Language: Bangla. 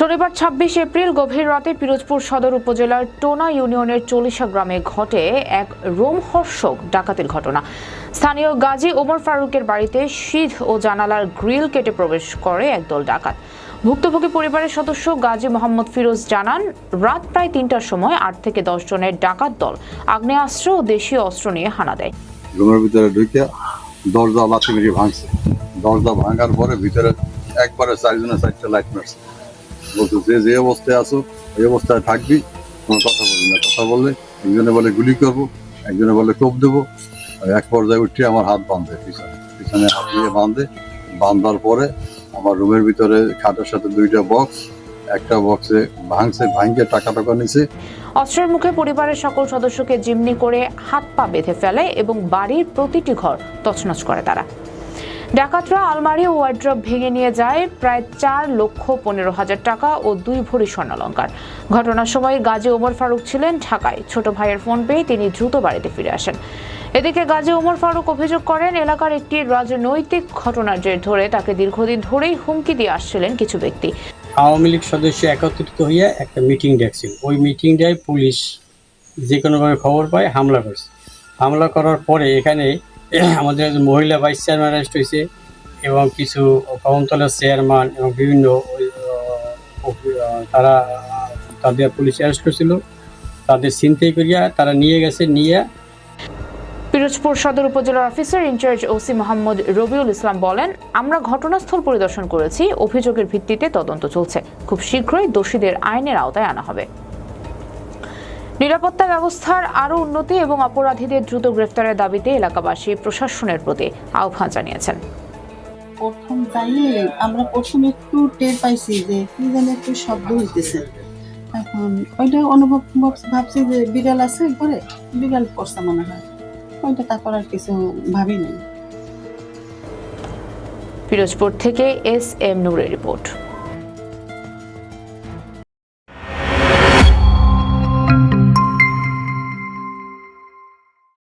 শনিবার ছাব্বিশ এপ্রিল গভীর রাতে পিরোজপুর সদর উপজেলার টোনা ইউনিয়নের চল্লিশা গ্রামে ঘটে এক রোমহর্ষক ডাকাতির ঘটনা। স্থানীয় গাজী ওমর ফারুকের বাড়িতে শীত ও জানালার গ্রিল কেটে প্রবেশ করে একদল ডাকাত। ভুক্তভোগী পরিবারের সদস্য গাজী মোহাম্মদ ফিরোজ জানান, রাত প্রায় তিনটার সময় আট থেকে দশ জনের ডাকাত দল আগ্নেয়াস্ত্র ও দেশীয় অস্ত্র নিয়ে হানা দেয়। রুমের ভিতরে ঢুকে দরজা লাথি মেরে ভাঙছে। দরজা ভাঙার পরে ভিতরে একবারে চারজনে চারটা লাইট মারছে। বলছে, যে যে অবস্থায় আছো এই অবস্থায় থাকবি, কোনো কথা বলবি না। কথা বললে একজনে বলে, গুলি করব, একজনে বলে, কোপ দেবো। এক পর্যায়ে উঠে আমার হাত বাঁধে, পিছনে পিছনে হাত দিয়ে বাঁধে। বাঁধার পরে আমার রুমের ভিতরে খাটের সাথে দুইটা বক্স, একটা বক্সে ভাঙছে ভাঙকে টাকা টাকা নিছে। অস্ত্রের মুখে পরিবারের সকল সদস্যকে জিম্নি করে হাত পা বেঁধে ফেলে এবং বাড়ির প্রতিটি ঘর তছনছ করে তারা। ডাকাতরা আলমারি ও ওয়ার্ড্রপ ভেঙে নিয়ে যায় প্রায় চার লক্ষ পনেরো হাজার টাকা ও দুই ভরি স্বর্ণালঙ্কার। ঘটনার সময় গাজী ওমর ফারুক ছিলেন ঢাকায়। ছোট ভাইয়ের ফোন পেয়ে তিনি দ্রুত বাড়িতে ফিরে আসেন। এদিকে গাজী ওমর ফারুক অভিযোগ করেন, এলাকার একটি রাজনৈতিক ঘটনার জের ধরে তাকে দীর্ঘদিন ধরেই হুমকি দিয়ে আসছিলেন কিছু ব্যক্তি। আওয়ামী লীগ সদস্য একত্রিত হইয়া একটা মিটিং ডাকছিল। ওই মিটিংটায় পুলিশ যে কোনোভাবে খবর পায়, হামলা করছে। হামলা করার পরে এখানে আমাদের মহিলা ভাইস চেয়ারম্যান অ্যারেস্ট হয়েছে এবং কিছু কমতলার চেয়ারম্যান এবং বিভিন্ন তারা, তাদের পুলিশ অ্যারেস্ট করছিল। তাদের ছিনতাই করিয়া তারা নিয়ে গেছে, নিয়ে পিরোজপুর সদর উপজেলার officer in charge OC Mohammad Robiul Islam বলেন, আমরা ঘটনাস্থল পরিদর্শন করেছি, অভিযোগের ভিত্তিতে তদন্ত চলছে। খুব শীঘ্রই দোষীদের আইনের আওতায় আনা হবে। নিরাপত্তা ব্যবস্থার আরও উন্নতি এবং অপরাধীদের দ্রুত গ্রেফতারের দাবিতে এলাকাবাসী প্রশাসনের প্রতি আহ্বান জানিয়েছেন। প্রথম যাইয়ে আমরা প্রথম একটু টের পাইছি যে কি যেন একটু শব্দ হইতেছে। এখন ওইটা অনুভব ভাবছি যে বিড়াল আছে ঘরে বিড়াল পড়ছে মনে হয়। ওইটা তারপর আর কিছু ভাবি নাই পিরোজপুর থেকে এস এম নূরের রিপোর্ট।